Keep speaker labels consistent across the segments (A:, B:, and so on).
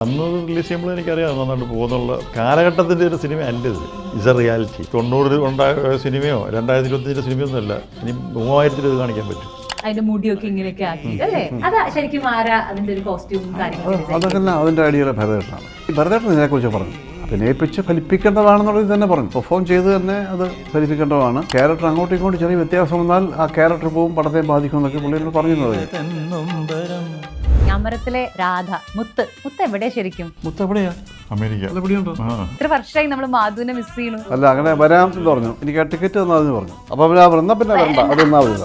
A: അന്ന് റിലീസ് ചെയ്യുമ്പോൾ എനിക്കറിയാം നന്നായിട്ട് പോകുന്നുള്ള കാലഘട്ടത്തിന്റെ ഒരു സിനിമ അല്ല ഇത്. ഇസ് എ റിയാലിറ്റി തൊണ്ണൂറിൽ ഉണ്ടായ സിനിമയോ രണ്ടായിരത്തി ഇരുപത്തിന്റെ സിനിമയൊന്നും സിനിമയൊന്നുമല്ല ഇനി മൂവായിരത്തിൽ ഇത് കാണിക്കാൻ പറ്റും.
B: അതിന്റെ മുടിയൊക്കെ ഇങ്ങനെയൊക്കെ ആക്കി അല്ലേ? അതാ ശരിക്കും ആരാ അതിന്റെ ഒരു കോസ്റ്റ്യൂമും കാര്യങ്ങളും
C: അതൊക്കെ തന്നെ അതിന്റെ ഐഡിയയിലെ ഭരതേട്ടനാണ്. ഈ ഭരതേട്ടൻ ഇതിനെക്കുറിച്ച് പറഞ്ഞു. അഭിനയിപ്പിച്ച് ഫലിപ്പിക്കേണ്ടതാണെന്നുള്ളത് തന്നെ പറഞ്ഞു. പെർഫോം ചെയ്ത് തന്നെ അത് ഫലിപ്പിക്കേണ്ടതാണ്. ക്യാരക്ടർ അങ്ങോട്ടും ഇങ്ങോട്ടും ചെറിയ വ്യത്യാസം വന്നാൽ ആ ക്യാരക്ടർ പോവും പടത്തെ ബാധിക്കും എന്നൊക്കെ പുള്ളിയോട് പറഞ്ഞിരുന്നത്.
B: ഞാമരത്തിലെ രാധ. മുത്ത്. മുത്ത് എവിടെ ശരിക്കും?
C: മുത്ത് എവിടെയാ?
A: അമേരിക്ക.
B: ഇത്ര വർഷമായി നമ്മൾ മാധുവിനെ മിസ് ചെയ്യണു
C: അല്ല അങ്ങനെ വരാം എന്ന് പറഞ്ഞു. എനിക്ക് ആ ടിക്കറ്റ് തന്നു പറഞ്ഞു. അപ്പോൾ പിന്നെ അവർ എന്നാ പിന്നെ വരണ്ട. അത് എന്നാ മതി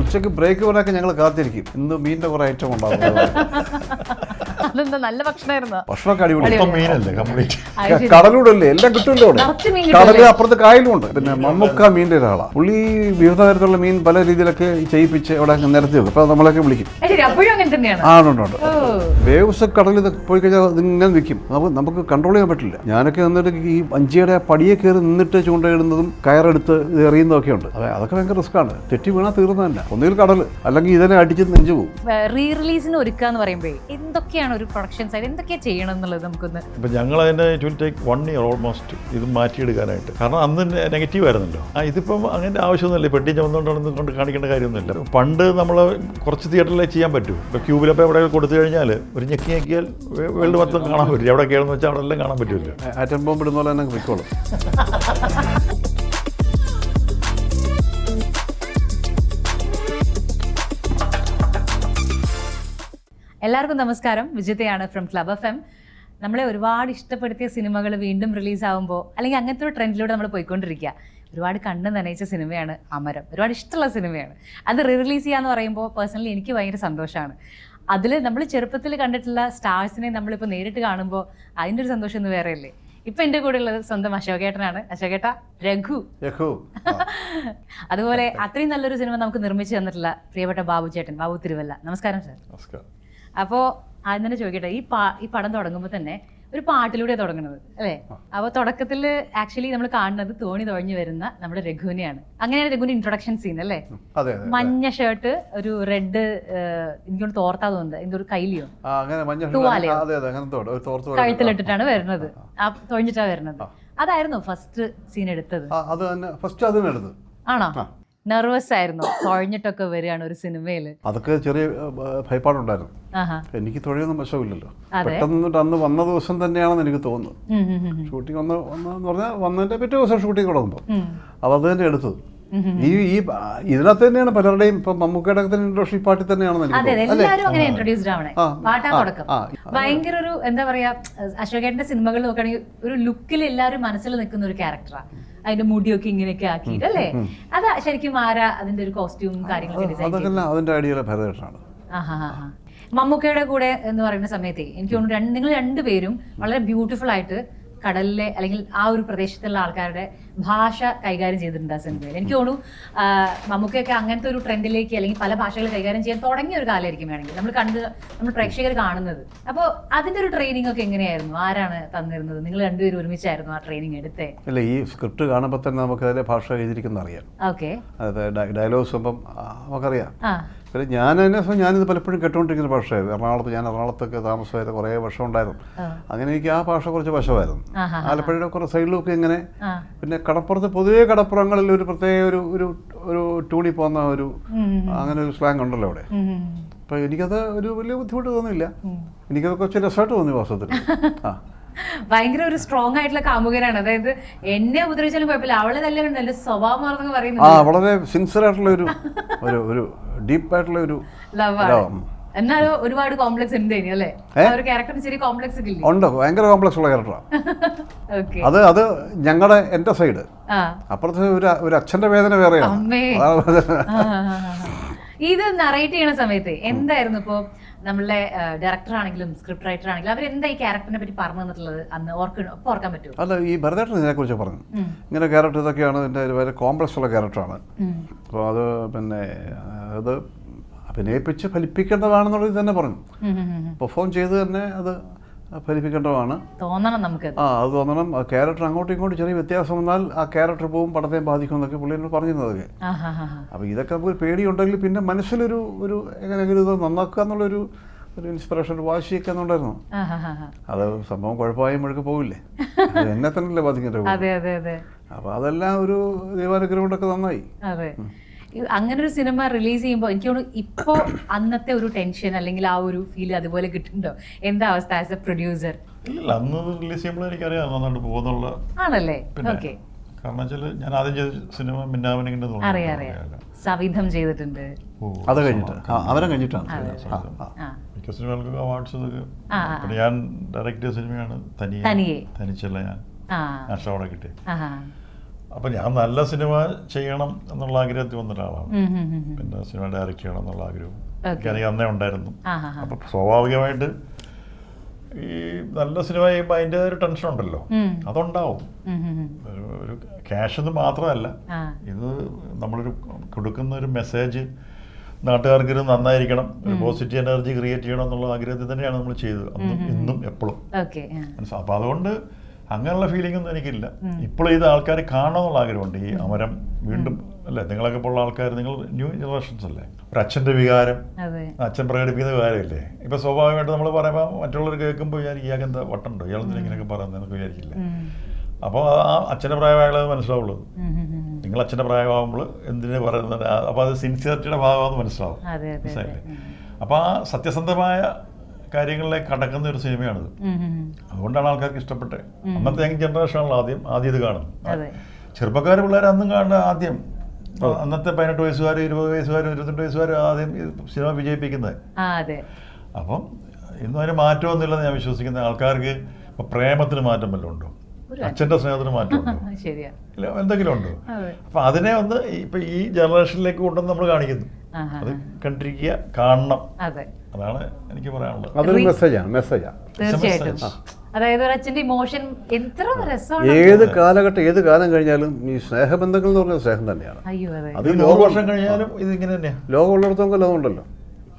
C: ഉച്ചയ്ക്ക് ബ്രേക്ക് പോലൊക്കെ ഞങ്ങൾ കാത്തിരിക്കും. ഇന്ന് മീനിന്റെ കുറെ ഐറ്റം ഉണ്ടാവും.
B: അതെന്താ നല്ല ഭക്ഷണമായിരുന്നു
C: ഭക്ഷണമൊക്കെ അടിപൊളി.
A: കംപ്ലീറ്റ്.
C: കടലൂടല്ലേ? എല്ലാം കിട്ടുമല്ലോ അവിടെ.
B: നിറച്ച് മീൻ
C: കടൽ അപ്പുറത്ത് കായലും ഉണ്ട് പിന്നെ മമ്മൂക്ക മീന്റെ ഒരാളാണ് പുള്ളി വിവിധ തരത്തിലുള്ള മീൻ പല രീതിയിലൊക്കെ ചെയ്യിപ്പിച്ച് അവിടെ നിരത്തി വെക്കും. അപ്പൊ നമ്മളൊക്കെ വിളിക്കും.
B: അത് ശരി അപ്പോഴും അങ്ങനെ തന്നെയാണ്.
C: ആ
B: ഓ.
C: വേവ്സ് കടലിൽ ഇത് പോയി കഴിഞ്ഞാൽ ഇതിങ്ങനെ നിൽക്കും. നമുക്ക് നമുക്ക് കൺട്രോൾ ചെയ്യാൻ പറ്റില്ല. ഞാനൊക്കെ നിന്നിട്ട് ഈ വഞ്ചിയുടെ പടിയെ കയറി നിന്നിട്ട് ചൂണ്ടയിടുന്നതും കയറെടുത്ത് ഇത് എറിയുന്നതൊക്കെ ഉണ്ട്. അതെ അതൊക്കെ ഭയങ്കര റിസ്ക്കാണ് തെറ്റി വീണാൽ തീർന്നതല്ല. ഒന്നുകിൽ കടൽ അല്ലെങ്കിൽ ഇതിനെ അടിച്ച് നെഞ്ചു പോകും
B: റീ റിലീസിന് ഒരുക്കുക എന്ന് പറയുമ്പോഴേ എന്തൊക്കെയാണ് ഒരു പ്രൊഡക്ഷൻ സൈഡ് എന്തൊക്കെയാണ് ചെയ്യണം എന്നുള്ളത് നമുക്കൊന്ന്
A: ഇപ്പം ഞങ്ങൾ അതിന്റെ it will take one year almost ഇത് മാറ്റിയെടുക്കാനായിട്ട്. കാരണം അന്ന് നെഗറ്റീവ് ആയിരുന്നല്ലോ. ആ ഇതിപ്പം അങ്ങനെ ആവശ്യമൊന്നുമില്ല. പെട്ടി ചുമന്നുകൊണ്ടാണ് കൊണ്ട് കാണിക്കേണ്ട കാര്യമൊന്നുമില്ല. പണ്ട് നമ്മൾ കുറച്ച് തിയേറ്ററിലേ ചെയ്യാൻ പറ്റൂ. ഇപ്പോൾ ക്യൂബിലൊക്കെ എവിടെ കൊടുത്തു കഴിഞ്ഞാൽ ഒരു ഞെക്കി ഞെക്കിയാൽ വേൾഡ് മൊത്തം കാണാൻ പറ്റില്ല. എവിടെ കേൾന്ന് വെച്ചാൽ അവിടെ എല്ലാം കാണാൻ പറ്റില്ല.
C: ആറ്റം ബോംബ് ഇടുന്ന പോലെ തന്നെ വിൽക്കോളും
B: എല്ലാവർക്കും നമസ്കാരം. വിജിതയാണ് ഫ്രം ക്ലബ് എഫ് എം നമ്മളെ ഒരുപാട് ഇഷ്ടപ്പെടുത്തിയ സിനിമകൾ വീണ്ടും റിലീസ് ആകുമ്പോൾ അല്ലെങ്കിൽ അങ്ങനത്തെ ഒരു ട്രെൻഡിലൂടെ നമ്മൾ പോയിക്കൊണ്ടിരിക്കുക. ഒരുപാട് കണ്ണ് നനയിച്ച സിനിമയാണ് അമരം. ഒരുപാട് ഇഷ്ടമുള്ള സിനിമയാണ്. അത് റീ റിലീസ് ചെയ്യാന്ന് പറയുമ്പോൾ പേഴ്സണലി എനിക്ക് ഭയങ്കര സന്തോഷമാണ്. അതിൽ നമ്മൾ ചെറുപ്പത്തിൽ കണ്ടിട്ടുള്ള സ്റ്റാർസിനെ നമ്മളിപ്പോൾ നേരിട്ട് കാണുമ്പോൾ അതിന്റെ ഒരു സന്തോഷം ഒന്ന് വേറെ അല്ലേ ഇപ്പം എന്റെ കൂടെ ഉള്ളത് സ്വന്തം അശോകേട്ടനാണ്. അശോകേട്ട രഘു.
C: രഘു.
B: അതുപോലെ അത്രയും നല്ലൊരു സിനിമ നമുക്ക് നിർമ്മിച്ചു തന്നിട്ടുള്ള പ്രിയപ്പെട്ട ബാബു ചേട്ടൻ ബാബു തിരുവല്ല. നമസ്കാരം സാർ
A: നമസ്കാരം.
B: അപ്പോൾ ആദ്യം തന്നെ ചോദിക്കട്ടെ ഈ പാ ഈ പടം തുടങ്ങുമ്പോൾ തന്നെ ഒരു പാട്ടിലൂടെ തുടങ്ങുന്നത് അല്ലേ? അപ്പോൾ തുടക്കത്തിൽ ആക്ച്വലി നമ്മൾ കാണുന്നത് തോണി തുഴഞ്ഞു വരുന്ന നമ്മുടെ രഘുവിനെയാണ്. അങ്ങനെയാണ് രഘുവിന്റെ ഇൻട്രൊഡക്ഷൻ സീൻ അല്ലേ? മഞ്ഞ ഷർട്ട് ഒരു റെഡ് എനിക്കൊന്ന് തോർത്താ തോന്നുന്നത്. എന്തൊരു ഒരു കൈലിയോ. കഴുത്തിലിട്ടിട്ടാണ് വരുന്നത്. ആ തുഴഞ്ഞിട്ടാണ് വരുന്നത്. അതായിരുന്നു ഫസ്റ്റ് സീൻ എടുത്തത്.
C: ആ, അത് തന്നെ ഫസ്റ്റ്
B: ആണോ. നെർവസ് ആയിരുന്നു തുഴഞ്ഞിട്ടൊക്കെ വരികയാണ് ഒരു സിനിമയിൽ.
C: അതൊക്കെ ചെറിയ ഭയപ്പാടുണ്ടായിരുന്നു. എനിക്ക് തുഴയൊന്നും വശമില്ലല്ലോ. പെട്ടെന്ന് അന്ന് വന്ന ദിവസം തന്നെയാണെന്ന് എനിക്ക് തോന്നുന്നു. ഷൂട്ടിംഗ് വന്ന് വന്നെന്ന് പറഞ്ഞാൽ വന്നതിന്റെ പിറ്റേ ദിവസം ഷൂട്ടിംഗ് തുടങ്ങുമ്പോൾ
B: അത്
C: അപ്പോൾ അത് തന്നെ എടുത്തത്. ഈ ഈ ഇതിനകത്ത് തന്നെയാണ് പലരുടെയും ഇപ്പൊ മമ്മൂക്കയുടെ ഇൻഡസ്ട്രി ഈ പാട്ടിൽ ആ.
B: ഭയങ്കര ഒരു എന്താ പറയാ അശോകേട്ടന്റെ സിനിമകൾ നോക്കുകയാണെങ്കിൽ ഒരു ലുക്കിൽ എല്ലാവരും മനസ്സിൽ നിൽക്കുന്ന ഒരു ക്യാരക്ടറാ അതിന്റെ മുടിയൊക്കെ ഇങ്ങനെയൊക്കെ ആക്കിയിട്ട് അല്ലേ? അതാ ശരിക്കും ആരാ അതിന്റെ ഒരു കോസ്റ്റ്യൂം കാര്യങ്ങളൊക്കെ മമ്മൂക്കയുടെ കൂടെ എന്ന് പറയുന്ന സമയത്തെ എനിക്ക് തോന്നുന്നു നിങ്ങൾ രണ്ടുപേരും വളരെ ബ്യൂട്ടിഫുൾ ആയിട്ട് കടലിലെ അല്ലെങ്കിൽ ആ ഒരു പ്രദേശത്തുള്ള ആൾക്കാരുടെ ഭാഷ കൈകാര്യം ചെയ്തിട്ടുണ്ട് ആ സിനിമയിൽ. എനിക്ക് തോന്നുന്നു ആ, മമ്മൂക്കയൊക്കെ അങ്ങനത്തെ ഒരു ട്രെൻഡിലേക്ക് അല്ലെങ്കിൽ പല ഭാഷകൾ കൈകാര്യം ചെയ്യാൻ തുടങ്ങിയ ഒരു കാലമായിരിക്കും വേണമെങ്കിൽ. നമ്മൾ കണ്ട് നമ്മൾ പ്രേക്ഷകർ കാണുന്നത്. അപ്പോൾ അതിന്റെ ഒരു ട്രെയിനിങ് ഒക്കെ എങ്ങനെയായിരുന്നു? ആരാണ് തന്നിരുന്നത്? നിങ്ങൾ രണ്ടുപേരും ഒരുമിച്ചായിരുന്നു ആ ട്രെയിനിങ് എടുത്തേ?
C: അല്ല ഈ സ്ക്രിപ്റ്റ് കാണുമ്പോൾ തന്നെ നമുക്ക് അതിലെ ഭാഷ എഴുതിയിരിക്കുന്ന അറിയാം.
B: ഓക്കെ
C: അതായത് ഡയലോഗ്സ് ഇപ്പം നമുക്കറിയാം.
B: ആ.
C: പിന്നെ ഞാൻ എന്നെ ഞാനിത് പലപ്പോഴും കേട്ടുകൊണ്ടിരിക്കുന്ന ഭാഷയായിരുന്നു എറണാകുളത്ത് ഞാൻ എറണാകുളത്തൊക്കെ താമസമായിരുന്നു കുറേ വർഷം ഉണ്ടായിരുന്നു. അങ്ങനെ എനിക്ക് ആ ഭാഷ കുറച്ച് വശമായിരുന്നു. ആലപ്പുഴയുടെ കുറേ സൈഡിലൊക്കെ ഇങ്ങനെ പിന്നെ കടപ്പുറത്ത് പൊതുവേ കടപ്പുറങ്ങളിൽ ഒരു പ്രത്യേക ഒരു ഒരു ഒരു ടൂണി പോകുന്ന ഒരു അങ്ങനെ ഒരു സ്ലാങ് ഉണ്ടല്ലോ അവിടെ.
B: അപ്പൊ
C: അപ്പോൾ എനിക്കത് ഒരു വലിയ ബുദ്ധിമുട്ട് തോന്നിയില്ല.
B: ഉം.
C: എനിക്കത് കുറച്ച് രസമായിട്ട് തോന്നി വാസ്തവത്തിൽ. ആ.
B: ഭയങ്കര ഒരു സ്ട്രോങ് ആയിട്ടുള്ള കാമുകനാണ്. അതായത് എന്നെ ഉപദ്രവിച്ചാലും കുഴപ്പമില്ല. അവളെ തന്നെ ഉണ്ടല്ലോ സ്വഭാവം മാറുന്നൊക്കെ
C: ആ
B: പറയുന്നത്
C: വളരെ സിൻസിയർ ആയിട്ടുള്ള ഒരു ഒരു ഒരു ഡീപ്പായിട്ടുള്ള ഒരു
B: ലവാണ്
C: ലവ്.
B: എന്നാലും ഒരുപാട് കോംപ്ലക്സ് ഉണ്ട് ഇനി അല്ലേ?
C: ഏ?
B: ആ ഒരു ക്യാരക്ടറിന് ചെറിയ കോംപ്ലക്സ് ഒക്കെ ഇല്ലേ?
C: ഉണ്ട് ഭയങ്കര കോംപ്ലക്സ് ഉള്ള ക്യാരക്ടറാണ് അത് അത് ഞങ്ങളുടെ എന്റെ സൈഡ് അപ്പുറത്തെ ഒരു ഒരു അച്ഛന്റെ വേദന വേറെയാണ്.
B: ഇത് നറേറ്റ് ചെയ്യണ സമയത്ത് എന്തായിരുന്നു ഇപ്പോ നമ്മളെ ഡയറക്ടർ ആണെങ്കിലും സ്ക്രിപ്റ്റ് റൈറ്റർ ആണെങ്കിലും അവരെന്താ ഈ ക്യാരക്ടറിനെ പറ്റി പറഞ്ഞു തന്നിട്ടുള്ളത് അന്ന് ഓർക്കണ ഓർക്കാൻ പറ്റും
C: അല്ല ഈ ഭരതേട്ടൻ ഇതിനെ കുറിച്ച്
B: പറഞ്ഞു.
C: ഇങ്ങനെ ക്യാരക്ടർ ഇതൊക്കെയാണ് ഇതിന്റെ വളരെ കോംപ്ലക്സ് ഉള്ള ക്യാരക്ടറാണ്. അപ്പോൾ അത് പിന്നെ അത് അഭിനയിപ്പിച്ച് ഫലിപ്പിക്കേണ്ടതാണെന്നുള്ളത് തന്നെ പറഞ്ഞു. പെർഫോം ചെയ്ത് തന്നെ അത് ഫലിപ്പിക്കേണ്ടതാണ്.
B: തോന്നണം നമുക്ക്
C: ആ അത് തോന്നണം. ക്യാരക്ടർ അങ്ങോട്ടും ഇങ്ങോട്ടും ചെറിയ വ്യത്യാസം വന്നാൽ ആ ക്യാരക്ടർ പോവും പടത്തെ ബാധിക്കും എന്നൊക്കെ പുള്ളിയോട് പറഞ്ഞിരുന്നതൊക്കെ. അപ്പോൾ ഇതൊക്കെ നമുക്ക് പേടിയുണ്ടെങ്കിൽ പിന്നെ മനസ്സിലൊരു ഒരു എങ്ങനെയെങ്കിലും ഇത് നന്നാക്കുക എന്നുള്ളൊരു ഒരു ഇൻസ്പിറേഷൻ വാശിയൊക്കെ
B: ഉണ്ടായിരുന്നു
C: അത് സംഭവം കുഴപ്പമായി മുഴുക്കെ പോവില്ലേ? എന്നെ തന്നെയല്ലേ ബാധിക്കേണ്ടത്. അപ്പോൾ അതെല്ലാം ഒരു ദൈവാനുഗ്രഹം കൊണ്ടൊക്കെ നന്നായി.
B: അങ്ങനെ ഒരു സിനിമ റിലീസ് ചെയ്യുമ്പോൾ എനിക്ക് തോന്നുന്നു ഇപ്പോൾ അന്നത്തെ ഒരു ടെൻഷൻ അല്ലെങ്കിൽ ആ ഒരു ഫീൽ അതുപോലെ കിട്ടുന്നുണ്ടോ? എന്താ അവസ്ഥ ആസ് എ പ്രൊഡ്യൂസർ
A: ഇല്ല അന്ന് റിലീസ് ചെയ്യുമ്പോൾ എനിക്കറിയാം നന്നായിട്ട് പോകുന്നുള്ള
B: ആണല്ലേ? ഓക്കെ
A: കാരണം വെച്ചാൽ ഞാൻ ആദ്യം ചെയ്ത സിനിമ മിന്നാവനിങ്ങനെ
B: അറിയാം അറിയാം. സവിധം ചെയ്തിട്ടുണ്ട്.
C: അത് കഴിഞ്ഞിട്ട്. അവരെ കഴിഞ്ഞിട്ടാണ്
A: മിക്ക സിനിമകൾക്ക് അവാർഡ്സ് ഇതൊക്കെ. ഞാൻ ഡയറക്റ്റ് ചെയ്ത സിനിമയാണ് തനിയെ.
B: തനിയെ.
A: തനിച്ചല്ല ഞാൻ. നാഷണൽ അവാർഡ് കിട്ടിയത്. അപ്പം ഞാൻ നല്ല സിനിമ ചെയ്യണം എന്നുള്ള ആഗ്രഹത്തിൽ വന്ന ഒരാളാണ്. പിന്നെ സിനിമ ഡയറക്റ്റ് ചെയ്യണം എന്നുള്ള ആഗ്രഹം. എനിക്ക് അന്നേ ഉണ്ടായിരുന്നു. അപ്പം സ്വാഭാവികമായിട്ട് ഈ നല്ല സിനിമ ചെയ്യുമ്പോൾ അതിന്റെ ഒരു ടെൻഷൻ ഉണ്ടല്ലോ. അതുണ്ടാവും. ഒരു ക്യാഷ് എന്ന് മാത്രമല്ല ഇത് നമ്മളൊരു കൊടുക്കുന്ന ഒരു മെസ്സേജ് നാട്ടുകാർക്ക് ഒരു നന്നായിരിക്കണം ഒരു പോസിറ്റീവ് എനർജി ക്രിയേറ്റ് ചെയ്യണം എന്നുള്ള ആഗ്രഹത്തിൽ തന്നെയാണ് നമ്മൾ ചെയ്തത്. അന്നും ഇന്നും എപ്പോഴും. അപ്പം അതുകൊണ്ട് അങ്ങനെയുള്ള ഫീലിംഗ് ഒന്നും എനിക്കില്ല. ഇപ്പോൾ ഇത് ആൾക്കാർ കാണാനുള്ള ആഗ്രഹമുണ്ട്. ഈ അമരം വീണ്ടും അല്ലേ നിങ്ങളൊക്കെ പോലുള്ള ആൾക്കാർ നിങ്ങൾ ന്യൂ ജനറേഷൻസ് അല്ലേ? ഒരു അച്ഛന്റെ വികാരം അച്ഛൻ പ്രകടിപ്പിക്കുന്ന വികാരമില്ലേ ഇപ്പൊ സ്വാഭാവികമായിട്ട് നമ്മൾ പറയുമ്പോൾ മറ്റുള്ളവർ കേൾക്കുമ്പോൾ വിചാരിക്കും ഇയാൾക്ക് എന്താ വട്ടുണ്ടോ? ഇയാൾ ഇങ്ങനെയൊക്കെ പറയുന്നത് എന്നൊക്കെ വിചാരിക്കില്ല. അപ്പോൾ ആ അച്ഛന്റെ പ്രായമായുള്ളത് മനസ്സിലാവുള്ളൂ. നിങ്ങൾ അച്ഛന്റെ പ്രായമാകുമ്പോൾ എന്തിനു പറയുന്നത്? അപ്പോൾ അത് സിൻസിയറിറ്റിയുടെ ഭാഗമാണെന്ന് മനസ്സിലാവും. മനസ്സിലായില്ലേ? അപ്പോൾ ആ സത്യസന്ധമായ കാര്യങ്ങളിലേക്ക് കടക്കുന്ന ഒരു സിനിമയാണിത്. അതുകൊണ്ടാണ് ആൾക്കാർക്ക് ഇഷ്ടപ്പെട്ടത് അന്നത്തെ യങ് ജനറേഷനാണല്ലോ ആദ്യം ആദ്യം ഇത് കാണുന്നത്. ചെറുപ്പക്കാർ പിള്ളേർ അന്നും കാണുന്ന ആദ്യം. അന്നത്തെ പതിനെട്ട് വയസ്സുകാർ ഇരുപത് വയസ്സുകാർ ഇരുപത്തിരണ്ട് വയസ്സുകാർ ആദ്യം സിനിമ വിജയിപ്പിക്കുന്നത്. അപ്പം ഇന്നും അതിന് മാറ്റമൊന്നുമില്ലെന്ന് ഞാൻ വിശ്വസിക്കുന്ന. ആൾക്കാർക്ക് ഇപ്പൊ പ്രേമത്തിന് മാറ്റം വല്ലതും ഉണ്ടോ? അച്ഛന്റെ സ്നേഹത്തിന് മാറ്റമുണ്ടോ ഇല്ല എന്തെങ്കിലും ഉണ്ടോ? അപ്പം അതിനെ ഒന്ന് ഇപ്പൊ ഈ ജനറേഷനിലേക്ക് കൊണ്ടുവന്ന് നമ്മൾ കാണിക്കുന്നു. അത് കണ്ടിരിക്കുക കാണണം. അതാണ് എനിക്ക് പറയാനുള്ളത്.
C: അതൊരു മെസ്സേജാണ് മെസ്സേജാണ്
B: തീർച്ചയായിട്ടും. അതായത് ഒരു അച്ഛന്റെ ഇമോഷൻ എത്ര രസമാണ്.
C: ഏത് കാലഘട്ടം ഏത് കാലം കഴിഞ്ഞാലും ഈ സ്നേഹബന്ധങ്ങൾ എന്ന് പറഞ്ഞ സ്നേഹം തന്നെയാണ്.
B: അയ്യോ അതെ.
C: അത്
A: വർഷം കഴിഞ്ഞാലും ഇത് ഇങ്ങനെ തന്നെയാണ്
C: ലോകമുള്ളിടത്തോളം ലോകമുണ്ടല്ലോ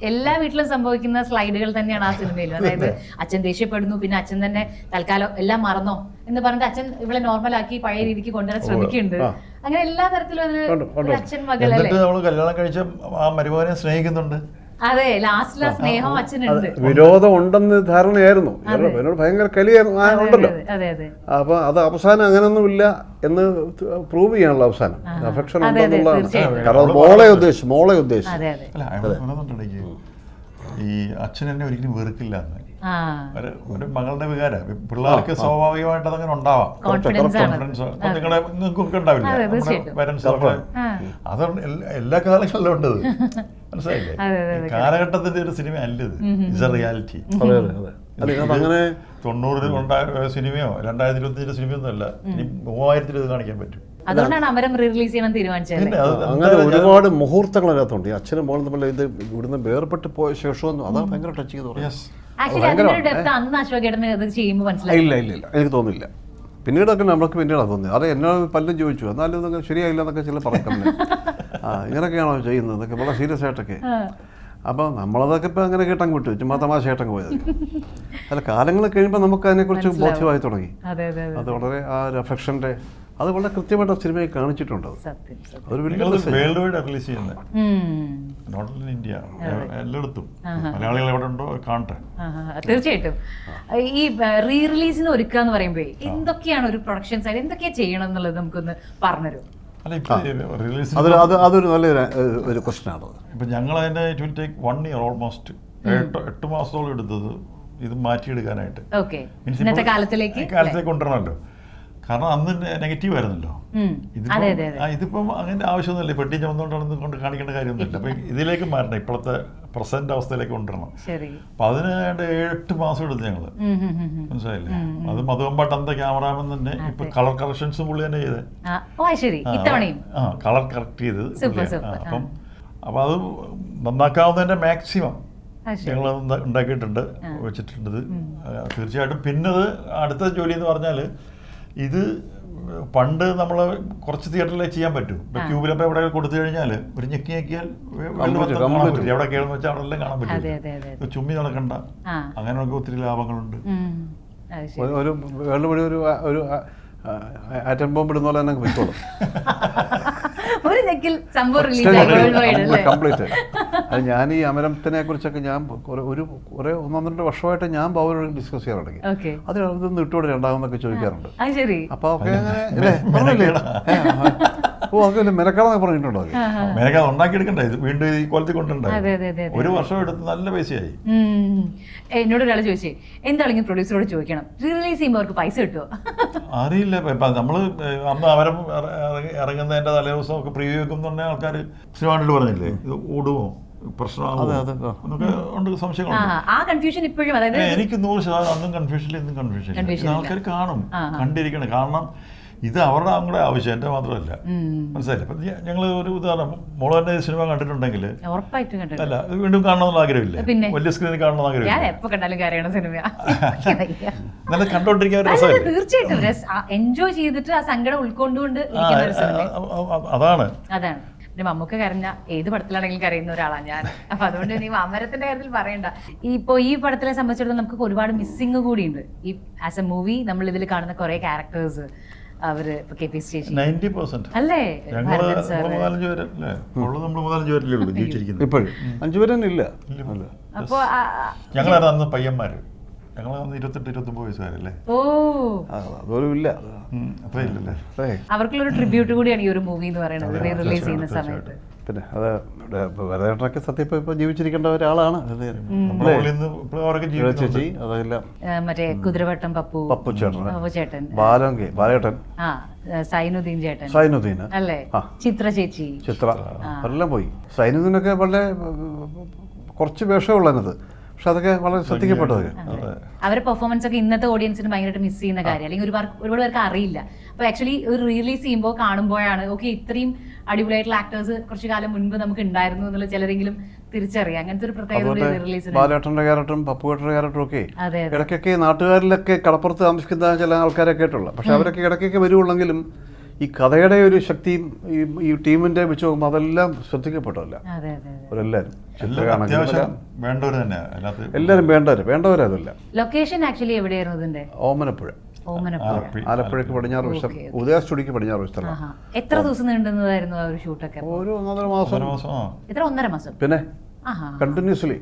B: എല്ലാ വീട്ടിലും സംഭവിക്കുന്ന സ്ലൈഡുകൾ തന്നെയാണ് ആ സിനിമയിൽ അതായത് അച്ഛൻ ദേഷ്യപ്പെടുന്നു പിന്നെ അച്ഛൻ തന്നെ തൽക്കാലം എല്ലാം മറന്നോ എന്ന് പറഞ്ഞിട്ട് അച്ഛൻ ഇവിടെ നോർമൽ ആക്കി പഴയ രീതിക്ക് കൊണ്ടുവരാൻ ശ്രമിക്കുന്നുണ്ട്. അങ്ങനെ എല്ലാ തരത്തിലും അച്ഛൻ മകൾ
A: എന്നിട്ട് നമ്മൾ കല്യാണം കഴിച്ച ആ മരുമകനെ സ്നേഹിക്കുന്നുണ്ട്.
B: അതെ സ്നേഹം അച്ഛനുണ്ട്.
C: വിരോധം ഉണ്ടെന്ന് ധാരണയായിരുന്നു. എന്നോട് ഭയങ്കര കലിയായിരുന്നു.
B: അതെ
C: ഉണ്ടല്ലോ.
B: അതെ, അതെ അതെ.
C: അപ്പൊ അത് അവസാനം അങ്ങനൊന്നും ഇല്ല എന്ന് പ്രൂവ് ചെയ്യാനുള്ള അവസാനം. അഫെക്ഷൻ ഉണ്ടെന്നുള്ളതാണ് കാരണം മോളെ ഉദ്ദേശിച്ചു മോളെ ഉദ്ദേശിച്ചു.
B: അതെ അതെ.
A: അല്ല അയാൾ ഈ അച്ഛൻ എന്നെ ഒരിക്കലും വെറുക്കില്ല എന്ന്. ഒരു ഒരു മകളുടെ വികാരം. പിള്ളേർക്ക് സ്വാഭാവികമായിട്ട് അതങ്ങനെ ഉണ്ടാവാം.
B: കോൺഫിഡൻസ്
A: നിങ്ങൾക്കൊക്കെ ഉണ്ടാവില്ല?
B: അതെ,
A: എല്ലാ- കാലങ്ങളിലും ഉണ്ട് മനസ്സിലായില്ലേ? കാലഘട്ടത്തിന്റെ ഒരു സിനിമ അല്ല ഇത് ഇസ് എ റിയാലിറ്റി
C: അതെ അതെ അതെ. അല്ല ഇതിനകത്ത് അങ്ങനെ
A: തൊണ്ണൂറിൽ ഉണ്ടായ സിനിമയോ രണ്ടായിരത്തി ഇരുപത്തിയഞ്ചിലെ സിനിമയൊന്നും അല്ല ഇനി മൂവായിരത്തിൽ ഇത് കാണിക്കാൻ പറ്റും.
B: അതുകൊണ്ടാണ് അമരം റിലീസ് ചെയ്യണം തീരുമാനിച്ചത്
C: അങ്ങനെ ഒരുപാട് മുഹൂർത്തങ്ങൾ അതിനകത്തുണ്ട് ഈ അച്ഛനും മോളും തമ്മിൽ ഇത് ഇവിടുന്ന് വേർപെട്ട് പോയ ശേഷമൊന്നും അതാണ് ഭയങ്കര ടച്ച് ചെയ്ത്.
B: ആക്ച്വലി അതിന്റെ ഒരു ഡെപ്ത് അന്ന് ചെയ്യുമ്പോൾ മനസ്സിലായി.
C: ഇല്ല ഇല്ല ഇല്ല. എനിക്ക് തോന്നില്ല പിന്നീടൊക്കെ നമ്മൾക്ക് പിന്നീടാണ് തോന്നിയത്. അത് എന്നോട് പലരും ചോദിച്ചു. എന്നാലും ഇതൊക്കെ ശരിയായില്ല എന്നൊക്കെ ചില പറഞ്ഞു ആ ഇങ്ങനെയൊക്കെയാണോ ചെയ്യുന്നത്? എന്നൊക്കെ വളരെ സീരിയസ് ആയിട്ടൊക്കെ. അപ്പോൾ നമ്മളതൊക്കെ ഇപ്പോൾ അങ്ങനെ കേട്ടങ്ങ് വിട്ടു. ചുമ്മാ തമാശയായിട്ടങ്ങ് പോയത്. അല്ല കാലങ്ങൾ കഴിയുമ്പോൾ നമുക്ക് അതിനെക്കുറിച്ച് ബോധ്യമായി തുടങ്ങി.
B: അതെ അതെ അതെ.
C: അത് വളരെ ആ ഒരു അഫെക്ഷന്റെ അത് വളരെ കൃത്യമായിട്ട് ആ സിനിമയിൽ കാണിച്ചിട്ടുണ്ട്.
A: വേൾഡ് വൈഡ് റിലീസ് ചെയ്യുന്നത്
B: ഉം.
A: നോട്ട് ഇൻ ഇന്ത്യ എല്ലായിടത്തും. മലയാളികൾ എവിടെ ഉണ്ടോ കാണട്ടെ.
B: തീർച്ചയായിട്ടും. ഈ റീ റിലീസിന് ഒരുക്കുക എന്ന് പറയുമ്പോൾ എന്തൊക്കെയാണ് ഒരു പ്രൊഡക്ഷൻ സൈഡ് എന്തൊക്കെയാ ചെയ്യണം എന്നുള്ളത് നമുക്കൊന്ന് പറഞ്ഞുതരും
C: അതൊരു അത് അതൊരു നല്ലൊരു ഒരു ക്വസ്റ്റ്യനാണത്
A: ഇപ്പം ഞങ്ങൾ അതിന്റെ it will take one year almost എട്ട് എട്ട് മാസത്തോളം എടുത്തത് ഇത് മാറ്റിയെടുക്കാനായിട്ട്.
B: ഓക്കെ
A: Means
B: ഇന്നത്തെ കാലത്തിലേക്ക്
A: ഈ കാലത്തേക്ക് കൊണ്ടുവരണമല്ലോ. കാരണം അന്ന് നെഗറ്റീവ് ആയിരുന്നല്ലോ. ഇതിപ്പോ ഇതിപ്പം അങ്ങനെ ആവശ്യമൊന്നുമില്ല. പെട്ടി ചുമന്നുകൊണ്ടാണ് കൊണ്ട് കാണിക്കേണ്ട കാര്യമൊന്നുമില്ല. അപ്പൊ ഇതിലേക്ക് മാറണം ഇപ്പോഴത്തെ പ്രസന്റ് അവസ്ഥയിലേക്ക് കൊണ്ടുവരണം. അപ്പൊ അതിന് വേണ്ട എട്ട് മാസം എടുത്തു
B: ഞങ്ങൾ.
A: മനസ്സിലായില്ലേ? അത് മധുവമ്പാട്ട് അന്ത ക്യാമറാമൻ തന്നെ ഇപ്പൊ കളർ കറക്ഷൻസും പുള്ളി തന്നെ ചെയ്തേ.
B: ആ,
A: കളർ കറക്റ്റ് ചെയ്തത് അപ്പം അപ്പൊ അത് നന്നാക്കാവുന്നതിന്റെ മാക്സിമം ഞങ്ങൾ ഉണ്ടാക്കിയിട്ടുണ്ട് വെച്ചിട്ടുണ്ട്. തീർച്ചയായിട്ടും പിന്നത് അടുത്ത ജോലി എന്ന് പറഞ്ഞാൽ ഇത് പണ്ട് നമ്മൾ കുറച്ച് തിയേറ്ററിലേ ചെയ്യാൻ പറ്റും. ഇപ്പൊ ക്യൂബിലപ്പോൾ എവിടെ കൊടുത്തു കഴിഞ്ഞാൽ ഒരു ഞെക്കി ഞെക്കിയാൽ എവിടെ കേൾന്ന് വെച്ചാൽ അവിടെ എല്ലാം കാണാൻ പറ്റും.
B: അതെ അതെ
A: ഇത് ചുമ്മി നടക്കണ്ട. അങ്ങനെയൊക്കെ ഒത്തിരി ലാഭങ്ങളുണ്ട്.
C: ഒരു- ഒരു വേൾഡ് ഒരു ഒരു ആറ്റം ബോംബ് ഇടുന്ന പോലെ തന്നെ പോയിക്കോളും
B: ഒരു ഞെക്കിൽ സംഭവം റിലീസ് ആയി. വേൾഡ് വൈഡ് അല്ലേ?
C: കംപ്ലീറ്റ് അത് ഞാൻ ഈ അമരത്തിനെ കുറിച്ചൊക്കെ ഞാൻ കുറെ- ഒരു കുറെ ഒന്നൊന്നര വർഷമായിട്ട് ഞാൻ പൗരോട് ഡിസ്കസ് ചെയ്യാൻ തുടങ്ങി. അതിനകത്ത് ഇട്ടുകൂടെ രണ്ടാമെന്നൊക്കെ ചോദിക്കാറുണ്ട്. അപ്പൊ അങ്ങനെ മെനക്കാണെന്നൊക്കെ പറഞ്ഞിട്ടുണ്ടോ?
A: ഉണ്ടാക്കി ഉണ്ടാക്കിയെടുക്കണ്ടേ? ഇത് വീണ്ടും ഈ കോലത്തിൽ കൊണ്ടുണ്ടായി
B: അതെ അതെ അതെ അതെ.
A: ഒരു വർഷം എടുത്ത് നല്ല പൈസയായി.
B: എന്നോട് ഒരാൾ ചോദിച്ചേ എന്താണെങ്കിലും പ്രൊഡ്യൂസറോട് ചോദിക്കണം? റിലീസ് ചെയ്യുമ്പോൾ അവർക്ക് പൈസ കിട്ടുമോ
A: അറിയില്ല. നമ്മൾ അന്ന് അവരും ഇറങ്ങുന്നതിന്റെ തലേ ദിവസം ഒക്കെ പ്രിവ്യൂ വെക്കും എന്ന് പറഞ്ഞാൽ ആൾക്കാർ സിനിമാണ്ടിട്ട് പറഞ്ഞില്ലേ? ഇത് ഓടുമോ പ്രശ്നമാകുമോ
C: അതെ, അതെ, ആ.
A: എന്നൊക്കെ ഉണ്ട്
B: ആ ആ കൺഫ്യൂഷൻ ഇപ്പോഴും അതായത്
A: എനിക്ക് നൂറ് ശതമാനം അന്നും ഇന്നും കൺഫ്യൂഷൻ
B: Confusion
A: ആൾക്കാർ കാണും. കണ്ടിരിക്കണം. കാരണം ഇത് അവരുടെ അങ്ങടെ ആവശ്യം എന്റെ മാത്രമല്ല. മനസ്സിലായില്ല? അപ്പം ഞങ്ങൾ ഒരു ഉദാഹരണം മോൾ തന്നെ സിനിമ കണ്ടിട്ടുണ്ടെങ്കിൽ അല്ല ഇത് വീണ്ടും കാണണമെന്നുള്ള ആഗ്രഹമില്ല? വലിയ സ്ക്രീനിൽ കാണണമെന്ന്
B: ഞാൻ
A: ആഗ്രഹമില്ല നല്ല കണ്ടോണ്ടിരിക്കാൻ
B: തീർച്ചയായിട്ടും. എൻജോയ് ചെയ്തിട്ട് ആ സങ്കടം ഉൾക്കൊണ്ടുകൊണ്ട്
A: അതാണ്.
B: അതാണ്. പിന്നെ മമ്മൂക്ക കരഞ്ഞ ഏത് പടത്തിലാണെങ്കിലും കരയുന്ന ഒരാളാണ് ഞാൻ. അപ്പൊ അതുകൊണ്ട് നീ അമരത്തിന്റെ കാര്യത്തിൽ പറയണ്ട. ഇപ്പൊ ഈ പടത്തിലെ സംബന്ധിച്ചിടത്തോളം നമുക്ക് ഒരുപാട് മിസ്സിങ് കൂടിയുണ്ട്. ഈ ആസ് എ മൂവി നമ്മൾ ഇതിൽ കാണുന്ന കുറെ ക്യാരക്ടേഴ്സ് അവർ K P station
A: ninety percent
B: അല്ലേ?
A: ഞങ്ങൾ
B: ഭരതൻ
A: നമ്മൾ
B: സാറ്.
A: മൂന്നാലഞ്ച് പേര് അല്ലേ ഉള്ളത് നമ്മൾ മൂന്നാലഞ്ച് പേരല്ലേ ഉള്ളൂ ജീവിച്ചിരിക്കുന്നത്
C: ഇപ്പോഴും. അഞ്ചു പേര് തന്നെ ഇല്ല. അല്ല.
B: അപ്പൊ
A: ഞങ്ങളാണ് അന്ന് പയ്യന്മാര്? അവർക്കുള്ള അന്ന് ഇരുപത്തെട്ട് ഇരുപത്തൊമ്പത് വയസ്സുകാരല്ലേ?
B: ഓ.
C: ആ, ഇല്ല.
A: അത്ര ഇല്ലല്ലേ?
C: അതെ
B: ട്രിബ്യൂട്ട് കൂടിയാണ് ഈ ഒരു മൂവി എന്ന് പറയുന്നത്. റിലീസ് ചെയ്യുന്ന സമയത്ത്.
C: പിന്നെ അത് വരേട്ടനൊക്കെ സത്യം ഇപ്പൊ ഇപ്പൊ ജീവിച്ചിരിക്കേണ്ട ഒരാളാണ്. ചേച്ചി അതെല്ലാം.
B: മറ്റേ കുതിരവട്ടം പപ്പു.
C: പപ്പു ചേട്ടൻ.
B: പപ്പു ചേട്ടൻ.
C: ബാലങ്കി ബാലേട്ടൻ.
B: ആ സൈനുദ്ദീൻ ചേട്ടൻ.
C: സൈനുദ്ദീൻ
B: അല്ലേ? ചിത്ര ചേച്ചി.
C: ചിത്ര. എല്ലാം പോയി. സൈനുദ്ദീനൊക്കെ വളരെ കുറച്ച് വേഷമേ പക്ഷെ അതൊക്കെ വളരെ ശ്രദ്ധിക്കപ്പെട്ടത്
B: അവരുടെ പെർഫോമൻസ് ഒക്കെ ഇന്നത്തെ ഓഡിയൻസിന് ഭയങ്കരമായിട്ട് മിസ് ചെയ്യുന്ന കാര്യം. അല്ലെങ്കിൽ ഒരുപാട് ഒരുപാട് പേർക്ക് അറിയില്ല. അപ്പൊ ആക്ച്വലി ഒരു റിലീസ് ചെയ്യുമ്പോൾ കാണുമ്പോഴാണ് ഓക്കെ ഇത്രയും അടിപൊളിയായിട്ടുള്ള ആക്ടേഴ്സ് കുറച്ചു കാലം മുൻപ് നമുക്ക് ഉണ്ടായിരുന്നു എന്നുള്ള ചിലരെങ്കിലും തിരിച്ചറിയാം. അങ്ങനത്തെ ഒരു പ്രത്യേകത
C: ബാലേട്ടന്റെ ക്യാരക്ടറും പപ്പുവേട്ടന്റെ ക്യാരക്ടറും ഒക്കെ ഇടയ്ക്കൊക്കെ നാട്ടുകാരിലൊക്കെ കടപ്പുറത്ത് താമസിക്കുന്ന ചില ആൾക്കാരെ കേട്ടുള്ളൂ പക്ഷെ അവരൊക്കെ ഇടയ്ക്കൊക്കെ വരുവുള്ളെങ്കിലും ഈ കഥയുടെ ഒരു ശക്തിയും ഈ ഈ ടീമിന്റെ വെച്ച് അതെല്ലാം ശ്രദ്ധിക്കപ്പെട്ടല്ല
A: അതിനകത്ത്
C: എല്ലാവരും വേണ്ടവർ വേണ്ടവരാ
B: ലൊക്കേഷൻ ആക്ച്വലി എവിടെയായിരുന്നു
C: ഓമനപ്പുഴ. ആലപ്പുഴയ്ക്ക് പടിഞ്ഞാറ് വശം
B: ഓക്കേ,
C: ഉദയ സ്റ്റുഡിക്ക് പടിഞ്ഞാറ് വശത്തല്ല
B: എത്ര ദിവസം നീണ്ടുന്നതായിരുന്നു ആ ഒരു ഷൂട്ടൊക്കെ
C: ഒരു ഒന്നര മാസം
B: എത്ര? ഒന്നര മാസം.
C: പിന്നെ
B: ആഹാ.
C: Continuously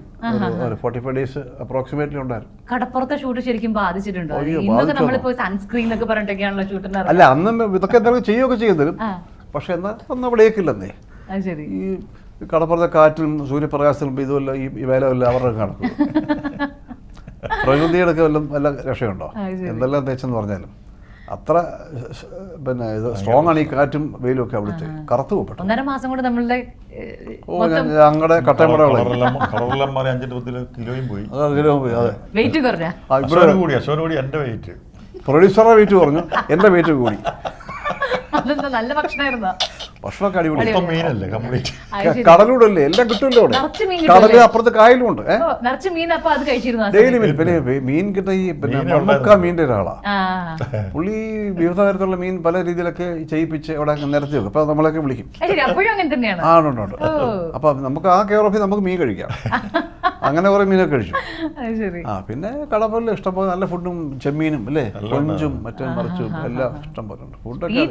C: forty five days approximately ഉണ്ടായിരുന്നു.
B: കടപ്പുറത്തെ ഷൂട്ട് ശരിക്കും ബാധിച്ചിട്ടുണ്ടോ? ഇന്നൊക്കെ. നമ്മളിപ്പോ സൺസ്ക്രീൻ എന്നൊക്കെ പറഞ്ഞിട്ടൊക്കെയാണല്ലോ ഷൂട്ട്
C: അല്ല അന്ന് ഇതൊക്കെ എന്തെങ്കിലും ചെയ്യുകയൊക്കെ
B: ആ.
C: പക്ഷെ എന്നാൽ ഒന്നും അവിടെ ഏക്കില്ലെന്നേ
B: ശരി.
C: ഈ കടപ്പുറത്തെ കാറ്റിലും സൂര്യപ്രകാശത്തിലും ഇതുമല്ല ഈ ഈ വേലമല്ല അവരുടെ നടക്കും പ്രകൃതിയുടെ വല്ലതും വല്ല രക്ഷയുണ്ടോ. എന്തെല്ലാം തേച്ചെന്ന് പറഞ്ഞാലും. അത്ര പിന്നെ ഇത് സ്ട്രോങ് ആണ് ഈ കാറ്റും വെയിലും ഒക്കെ അവിടുത്തെ കറുത്തു പോകപ്പെട്ടു
B: ഒന്നര മാസം കൊണ്ട് നമ്മളുടെ
C: ഓ ഞാൻ ഞങ്ങളുടെ
A: പത്തിൽ കിലോയും പോയി.
C: അത് പോയി അതെ.
B: വെയിറ്റ് കുറഞ്ഞ?
C: ഇവിടെ
A: കൂടി കൂടി എന്റെ വെയിറ്റ്
C: പ്രൊഡ്യൂസറുടെ വെയിറ്റ് കുറഞ്ഞു. എന്റെ വെയിറ്റ് കൂടി.
B: അതെന്താ നല്ല ഭക്ഷണമായിരുന്നോ
C: ഭക്ഷണമൊക്കെ അടിപൊളി.
A: ഇപ്പം മീനല്ലേ കംപ്ലീറ്റ്
C: കടലൂടല്ലേ? എല്ലാം കിട്ടുമല്ലോ അവിടെ.
B: നിറച്ച് മീൻ കടൽ?
C: അപ്പുറത്ത് കായലും ഉണ്ട്
B: നിറച്ച് മീൻ അപ്പൊ അത് കഴിച്ചിരുന്നു ആ
C: ഡെയിലി മീൻ പിന്നെ മീൻ കിട്ടുന്ന ഈ പിന്നെ മമ്മൂക്ക മീന്റെ ഒരാളാ.
B: ആ.
C: പുള്ളി വിവിധ തരത്തിലുള്ള മീൻ പല രീതിയിലൊക്കെ ചെയ്യിപ്പിച്ച് അവിടെ നിരത്തി വെക്കും. അപ്പൊ നമ്മളൊക്കെ വിളിക്കും.
B: അത് ശരി അപ്പോഴും അങ്ങനെ തന്നെയാണ്. ഓ.
C: അപ്പൊ നമുക്ക് ആ കെയർ ഓഫിൽ നമുക്ക് മീൻ കഴിക്കാം. അങ്ങനെ കുറെ മീനൊക്കെ കഴിച്ചു.
B: അത് ശരി.
C: ആ പിന്നെ കടപ്പുറയിൽ ഇഷ്ടംപോലെ നല്ല ഫുഡും ചെമ്മീനും അല്ലേ? കൊഞ്ചും മറ്റേ മറിച്ചും എല്ലാം ഇഷ്ടം പോലെ ഉണ്ട്. ഫുഡൊക്കെ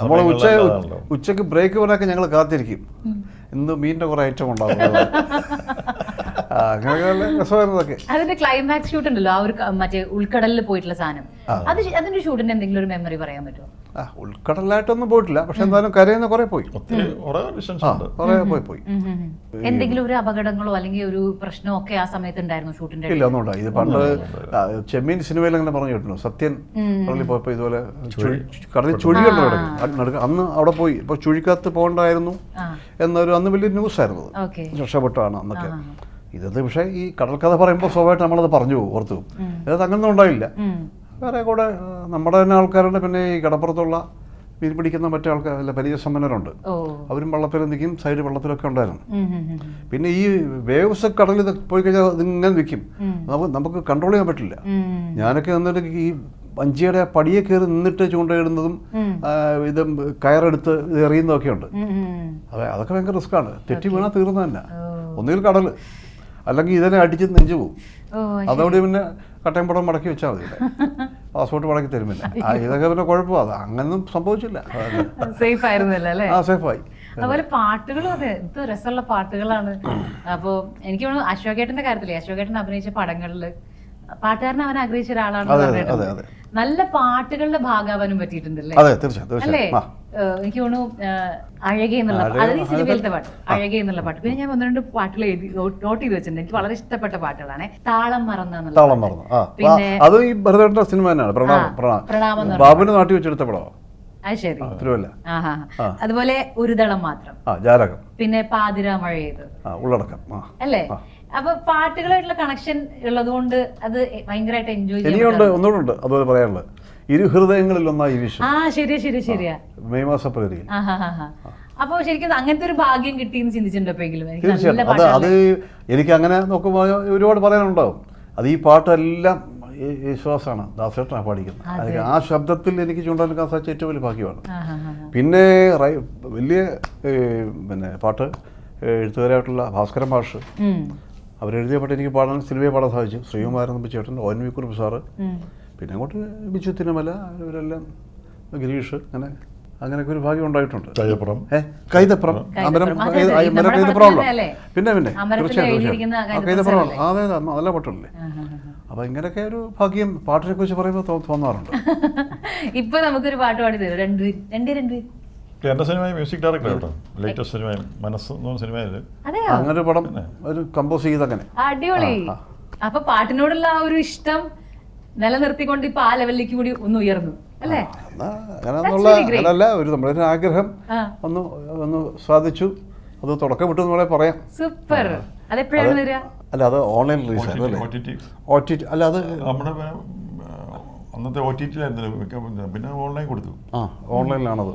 C: നമ്മൾ ഉച്ച. ഉച്ചയ്ക്ക് ബ്രേക്ക് വരാനൊക്കെ ഞങ്ങൾ കാത്തിരിക്കും. ഇന്ന് മീനിന്റെ കുറെ ഐറ്റം ഉണ്ടാവും
B: അതിന്റെ ക്ലൈമാക്സ് ഷൂട്ട് ഉണ്ടല്ലോ ആ ഒരു മറ്റേ ഉൾക്കടലിൽ പോയിട്ടുള്ള സാധനം. അത് അതിന്റെ ഷൂട്ടിന്റെ എന്തെങ്കിലും ഒരു മെമ്മറി പറയാൻ പറ്റുമോ
C: ആ ഉൾക്കടലായിട്ടൊന്നും പോയിട്ടില്ല. പക്ഷെ എന്തായാലും കരയുന്ന കുറെ പോയി.
A: കുറെ
C: പോയി പോയി.
B: എന്തെങ്കിലും ഒരു അപകടങ്ങളോ അല്ലെങ്കിൽ ഒരു പ്രശ്നമോ ഒക്കെ ആ സമയത്ത് ഉണ്ടായിരുന്നു ഷൂട്ടിന്റെ
C: ഇല്ല ഒന്നും ഉണ്ടായി ഇത് പണ്ട് ചെമ്മീൻ സിനിമയിൽ അങ്ങനെ പറഞ്ഞു കേട്ടു സത്യൻ കടലിൽ പോയപ്പോ ഇതുപോലെ ചുഴി- കടലിൽ ചുഴിയുണ്ട് അന്ന് അവിടെ പോയി. ഇപ്പൊ ചുഴിക്കകത്ത് പോകണ്ടായിരുന്നു എന്നൊരു അന്ന് വലിയ ന്യൂസ് ആയിരുന്നു രക്ഷപ്പെട്ടാണ് അന്നൊക്കെ. ഇതത് പക്ഷേ ഈ കടൽ കഥ പറയുമ്പോൾ സ്വാഭാവികമായിട്ട് നമ്മളത് പറഞ്ഞു പോകും ഓർത്തു പോകും. ഇതത് അങ്ങനൊന്നും ഉണ്ടായില്ല. വേറെ കൂടെ നമ്മുടെ തന്നെ ആൾക്കാരുടെ പിന്നെ ഈ കടപ്പുറത്തുള്ള മീൻ പിടിക്കുന്ന മറ്റേ ആൾക്കാർ അല്ല പരിചയസമ്പന്നരുണ്ട്.
B: സമ്പന്നരുണ്ട്
C: അവരും വള്ളത്തിൽ നിൽക്കും സൈഡ് വള്ളത്തിലൊക്കെ ഉണ്ടായിരുന്നു. പിന്നെ ഈ വേവ്സ് കടലിൽ പോയി കഴിഞ്ഞാൽ ഇതിങ്ങനെ നിൽക്കും. നമുക്ക് കൺട്രോൾ ചെയ്യാൻ പറ്റില്ല. ഞാനൊക്കെ എന്നിട്ട് ഈ വഞ്ചിയുടെ പടിയെ കയറി നിന്നിട്ട് ചൂണ്ടയിടുന്നതും ഇത് കയറെടുത്ത് ഇത് എറിയുന്നതൊക്കെ ഉണ്ട്. അതെ അതൊക്കെ ഭയങ്കര റിസ്ക്കാണ് തെറ്റി വീണാൽ തീർന്നു തന്നെ. ഒന്നുകിൽ കടൽ അല്ലെങ്കിൽ ഇതിനെ അടിച്ച് നെഞ്ചു പോകും അതോടെ പിന്നെ കട്ടയം പടം മടക്കി വെച്ചാൽ മതി. പാസ്പോർട്ട് മടക്കി തരുമില്ല ഇതൊക്കെ പിന്നെ കുഴപ്പമാണ് അങ്ങനൊന്നും സംഭവിച്ചില്ല.
B: സേഫ് ആയിരുന്നില്ല അല്ലേ?
C: ആ സേഫായി
B: അതുപോലെ പാട്ടുകളും അതെ എന്ത് രസമുള്ള പാട്ടുകളാണ്. അപ്പോ എനിക്ക് അശോകേട്ടന്റെ കാര്യത്തിലേ അശോകേട്ടൻ അഭിനയിച്ച പടങ്ങളിൽ പാട്ടുകാരൻ അവൻ ആഗ്രഹിച്ച
C: ഒരാളാണ്.
B: നല്ല പാട്ടുകളുടെ ഭാഗമാവാനും പറ്റിയിട്ടുണ്ടല്ലേ
C: അതെ തീർച്ചയായും
B: അല്ലേ? എനിക്ക് തോന്നുന്നു അഴകെ എന്നുള്ള അതായത് ഈ സിനിമയിലത്തെ പാട്ട് അഴകെ എന്നുള്ള പാട്ട്. പിന്നെ ഞാൻ ഒന്ന് രണ്ട് പാട്ടുകൾ എഴുതി നോട്ട് ചെയ്ത് വെച്ചിട്ടുണ്ട്. എനിക്ക് വളരെ ഇഷ്ടപ്പെട്ട പാട്ടുകളാണ്. താളം മറന്ന
C: താളം മറന്നു.
B: പിന്നെ
C: അത് ഈ സിനിമ തന്നെയാണ്. പ്രണാമം പ്രണാമം
B: എന്ന്
C: നാട്ടി വെച്ചെടുത്ത പടമാണ്
B: ശരി. അതുപോലെ ഒരു ദളം മാത്രം.
C: ജാലകം
B: പിന്നെ പാതിര മഴയത്
C: ആ ഉള്ളടക്കം.
B: അല്ലേ. അപ്പൊ പാട്ടുകളായിട്ടുള്ള കണക്ഷൻ ഉള്ളത് കൊണ്ട് അത് ഭയങ്കരമായിട്ട് എൻജോയ്
C: ഇനിയുണ്ട്. ഒന്നുകൂടെ അതുപോലെ പറയാനുള്ളത്. ഇരു ഹൃദയങ്ങളിൽ ഒന്നായി വിഷു.
B: ആ ശരിയാ ശരി ശരിയാ.
C: മെയ് മാസ പ്രകൃതിയിൽ.
B: അപ്പൊ ശരിക്കും അങ്ങനത്തെ ഒരു ഭാഗ്യം കിട്ടിയെന്ന് ചിന്തിച്ചിട്ടുണ്ടോ എപ്പോഴെങ്കിലും എനിക്ക് നല്ല
C: തീർച്ചയായിട്ടും. അത് അത് എനിക്ക് അങ്ങനെ നോക്കുമ്പോൾ ഒരുപാട് പറയാനുണ്ടാവും. അത് ഈ പാട്ടെല്ലാം വിശ്വാസമാണ്. യേശുദാസാണ് ദാസേട്ടനാണ് പാടിക്കുന്നത് ആ ശബ്ദത്തിൽ എനിക്ക് ചൂണ്ടാൻ സാധിച്ച ഏറ്റവും വലിയ ഭാഗ്യമാണ്. പിന്നെ വലിയ പിന്നെ പാട്ട് എഴുത്തുകാരായിട്ടുള്ള ഭാസ്കരൻ ഭാഷ്
B: ഉം.
C: അവരെഴുതിയ പാട്ട് എനിക്ക് പാടാൻ സിനിമയെ പാടാൻ സാധിച്ചു. ശ്രീകുമാരൻ നമ്പി ചേട്ടൻ ഓൻ വി കുറുപ്പ് സാറ്. പിന്നെ അങ്ങോട്ട് ബിജു തിരുമല ഇവരെല്ലാം ഗിരീഷ് അങ്ങനെ അങ്ങനെയൊക്കെ ഒരു ഭാഗ്യം ഉണ്ടായിട്ടുണ്ട്. കൈതപ്പുറം അമരം
B: കൈതപ്പുറം.
C: അമരം? പിന്നെ പിന്നെ. തീർച്ചയായിട്ടും
B: കൈതപ്പുറം
C: അതെ അതെ നല്ല പാട്ടല്ലേ. അപ്പം ഇങ്ങനെയൊക്കെ ഒരു ഭാഗ്യം പാട്ടിനെ കുറിച്ച് പറയുമ്പോൾ തോന്നാറുണ്ട്.
B: ഇപ്പൊ നമുക്കൊരു പാട്ട് പാടി തരും. രണ്ടു രണ്ട് രണ്ടുപേര്
A: സിനിമ മ്യൂസിക് ഡയറക്ടർ കേട്ടോ. ലേറ്റസ്റ്റ് സിനിമ മനസ്സ് എന്ന് പറഞ്ഞ സിനിമയിൽ.
B: അതെയോ?
C: അങ്ങനെ ഒരു പടം ഒരു കമ്പോസ് ചെയ്തങ്ങനെ
B: അടിപൊളി. അപ്പൊ പാട്ടിനോടുള്ള ആ ഒരു ഇഷ്ടം നിലനിർത്തിക്കൊണ്ട് ഇപ്പൊ ആ ലെവലിലേക്ക് കൂടി ഒന്ന് ഉയർന്നു അല്ലേ.
C: അങ്ങനല്ല ഒരു നമ്മുടെ ആഗ്രഹം ഒന്ന് ഒന്ന് സാധിച്ചു. അത് തുടക്കം വിട്ടു നമ്മളെ പറയാം.
B: സൂപ്പർ. അതെപ്പോഴാണ് വരിക?
C: അല്ല അത് ഓൺലൈൻ റിലീസ് അല്ലേ?
A: ഒ ടി ടി
C: അല്ല അത്
A: അന്നത്തെ ഒ ടി ടിയിലായിരുന്നു പിന്നെ ഓൺലൈൻ കൊടുത്തു.
C: ആ ഓൺലൈനിലാണത്.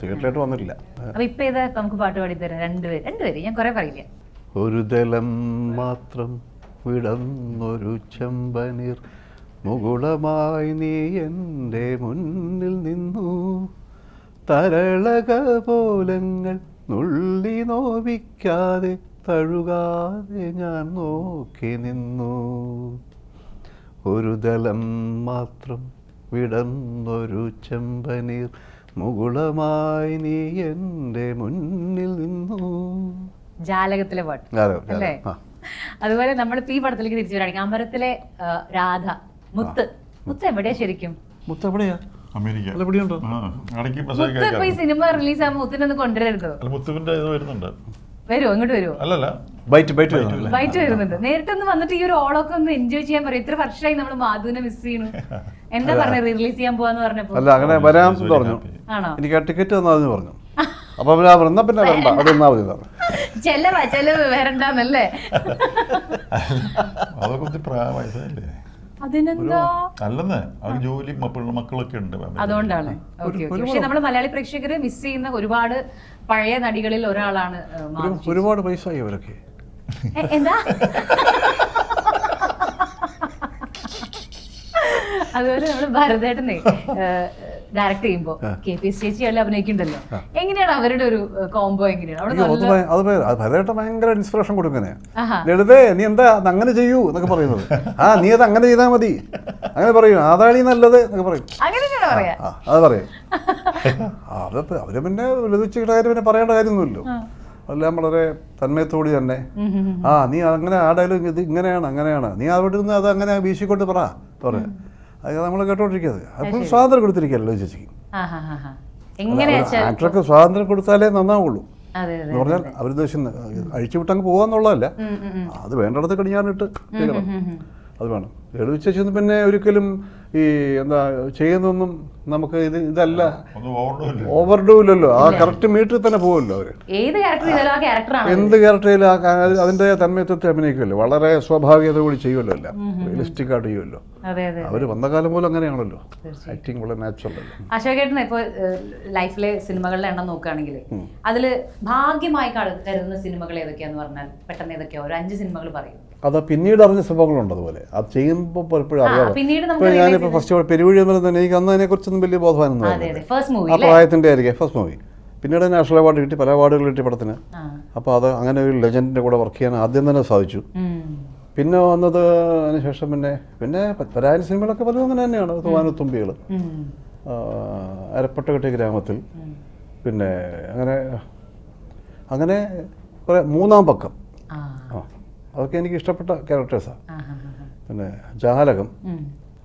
C: തിയേറ്ററിലായിട്ട് വന്നിട്ടില്ല.
B: അപ്പൊ ഇപ്പൊ ഇത് നമുക്ക് പാട്ട് പാടി തരാം രണ്ടുപേര് രണ്ടുപേര് ഞാൻ കുറെ പറയില്ല.
C: ഒരു ദലം മാത്രം വിടന്നൊരു ചെമ്പനീർ. മുകുളമായി നീ എന്റെ മുന്നിൽ നിന്നു. തരളക പോലങ്ങൾ നുള്ളി നോവിക്കാതെ തഴുകാതെ ഞാൻ നോക്കി നിന്നു. ഒരു ദലം മാത്രം വിടന്നൊരു ചെമ്പനീർ മുകുളമായി നീ എന്റെ മുന്നിൽ നിന്നു.
B: ജാലകത്തിലെ പാട്ട്. അല്ലേ? അതുപോലെ നമ്മൾ ഈ പടത്തിലേക്ക് തിരിച്ചു വരാണെങ്കിൽ അമരത്തിലെ രാധ മുത്ത് മുത്ത്. എവിടെയാ ശരിക്കും?
C: മുത്ത് എവിടെയാ?
A: അമേരിക്ക.
B: മുത്ത് ഈ സിനിമ റിലീസ് ആകുമ്പോൾ മുത്തിനൊന്ന് കൊണ്ടുവരരുതോ.
A: മുത്തുവിന്റെ ഇത് വരുന്നുണ്ട്.
B: വരുമോ ഇങ്ങോട്ട് വരുമോ
A: അല്ലല്ല.
C: ബൈറ്റ് ബൈറ്റ് ബൈറ്റ്
B: വൈറ്റ് വരുന്നുണ്ട്. നേരിട്ടൊന്ന് വന്നിട്ട് ഈ ഒരു ഓളൊക്കെ ഒന്ന് എൻജോയ് ചെയ്യാൻ പറയും. ഇത്ര വർഷമായി നമ്മൾ മാധുവിനെ മിസ് ചെയ്യുന്നു എന്താ പറഞ്ഞത് റിലീസ് ചെയ്യാൻ പോവാന്ന് പറഞ്ഞപ്പോ?
C: അല്ല അങ്ങനെ വരാൻ പറഞ്ഞു.
B: ആണോ?
C: എനിക്ക് ആ ടിക്കറ്റ് തന്നു പറഞ്ഞു. അപ്പൊ പിന്നെ വന്നാ പിന്നെ വരണ്ട. അതൊന്നാ തന്നാ മതി
B: ചെലവാ ചെലവ് വരണ്ടെന്നല്ലേ?
A: അതൊക്കെ ഒത്തിരി പ്രായ
B: അതിനെന്താ?
A: അല്ലെന്ന് അവർ ജോലി മക്കളൊക്കെ ഉണ്ട്.
B: അതുകൊണ്ടാണ്. ഓക്കെ ഓക്കെ പക്ഷെ നമ്മൾ മലയാളി പ്രേക്ഷകര് മിസ് ചെയ്യുന്ന ഒരുപാട് പഴയ നടികളിൽ ഒരാളാണ്.
C: ഒരുപാട് പൈസ അവരൊക്കെ
B: എന്താ അതുപോലെ നമ്മൾ ഭരതേട്ടനെ ഡയറക്ട് ചെയ്യുമ്പോൾ കെ പി എസ് ചേച്ചി എല്ലാം അഭിനയിക്കുന്നുണ്ടല്ലോ? എങ്ങനെയാണ് അവരുടെ ഒരു കോംബോ എങ്ങനെയാണ്?
C: ഭയങ്കര ഇൻസ്പിറേഷൻ കൊടുക്കുന്നേ ലളിതേ നീ എന്താ അങ്ങനെ ചെയ്യൂ എന്നൊക്കെ പറയുന്നത്. ആ നീ അത് അങ്ങനെ ചെയ്താൽ മതി. അങ്ങനെ പറയും. അതാണീ നല്ലത് എന്നൊക്കെ പറയും. അത് പറയും. അത് അവർ പിന്നെ ലളിതച്ചിയുടെ കാര്യം പിന്നെ പറയേണ്ട കാര്യമൊന്നുമില്ലല്ലോ. എല്ലാം വളരെ തന്മയത്തോടി തന്നെ. ആ നീ അങ്ങനെ ആ ഡയലോഗ് ഇത് ഇങ്ങനെയാണ് അങ്ങനെയാണ്. നീ അവിടെ നിന്ന് അത് അങ്ങനെ വീശിക്കൊണ്ട് പറ പറയാം അത് നമ്മൾ കേട്ടോണ്ടിരിക്കുന്നത്. അപ്പോൾ സ്വാതന്ത്ര്യം കൊടുത്തിരിക്കുകയല്ലോ ചേച്ചിക്ക്? ആക്ടർക്ക് സ്വാതന്ത്ര്യം കൊടുത്താലേ നന്നാവുള്ളൂ. എന്ന് പറഞ്ഞാൽ അവരുദ്ദേശിക്കുന്ന അഴിച്ചുവിട്ടങ്ങ് പോകാന്നുള്ളതല്ല
B: ഉം, ഉം, ഉം.
C: അത് വേണ്ടിടത്ത് കടിഞ്ഞാറിട്ട്
B: ഉം.
C: അത് വേണം. രേണു ചേച്ചി പിന്നെ ഒരിക്കലും ഈ എന്താ ചെയ്യുന്നൊന്നും നമുക്ക് ഇത് ഇതല്ല. ഓവർഡൂ ഇല്ലല്ലോ. ആ കറക്റ്റ് മീറ്ററിൽ തന്നെ പോകുമല്ലോ അവർ. എന്ത് ക്യാരക്ടറിലും ആ അതിന്റെ തന്മയത്വത്തെ അഭിനയിക്കുമല്ലോ. വളരെ സ്വാഭാവികത കൂടി ചെയ്യുമല്ലോ അല്ല റിയലിസ്റ്റിക് ആയിട്ട് ചെയ്യുമല്ലോ. അവർ വന്ന കാലം പോലും അങ്ങനെയാണല്ലോ. ആക്ടിങ് വളരെ നാച്ചുറൽ അല്ലേ?
B: അശോകേട്ടൻ ഇപ്പോൾ ലൈഫിലെ സിനിമകളുടെ എണ്ണം നോക്കുകയാണെങ്കിൽ അതിൽ ഭാഗ്യമായി കരുതുന്ന സിനിമകൾ ഏതൊക്കെയാന്ന് പറഞ്ഞാൽ പെട്ടെന്ന് ഏതൊക്കെയാ? ഒരു അഞ്ച് സിനിമകൾ പറയും.
C: അത് പിന്നീട് അറിഞ്ഞ സംഭവങ്ങളുണ്ട് അതുപോലെ. അത് ചെയ്യുമ്പോൾ പലപ്പോഴും അറിയാതെ ഞാനിപ്പോൾ ഫസ്റ്റ് പെരുവഴി എന്ന് പറയുന്നത് തന്നെ എനിക്ക് അന്ന് അതിനെക്കുറിച്ചൊന്നും വലിയ ബോധവാനൊന്നും ആ പ്രായത്തിന്റെ ആയിരിക്കും ഫസ്റ്റ് മൂവി പിന്നീട് നാഷണൽ അവാർഡ് കിട്ടി പല അവാർഡുകൾ കിട്ടി പടത്തിന്. അപ്പോൾ അത് അങ്ങനെ ഒരു ലെജൻഡിന്റെ കൂടെ വർക്ക് ചെയ്യാൻ ആദ്യം തന്നെ സാധിച്ചു. പിന്നെ വന്നത് അതിനുശേഷം പിന്നെ പിന്നെ പരാതി സിനിമകളൊക്കെ പലതും അങ്ങനെ തന്നെയാണ്. തൂവാനത്തുമ്പികൾ
B: തുമ്പികൾ
C: അരപ്പട്ടകെട്ടി ഗ്രാമത്തിൽ. പിന്നെ അങ്ങനെ അങ്ങനെ കുറേ മൂന്നാം പക്കം. അതൊക്കെ എനിക്ക് ഇഷ്ടപ്പെട്ട ക്യാരക്ടേഴ്സാണ്. പിന്നെ ജാലകം.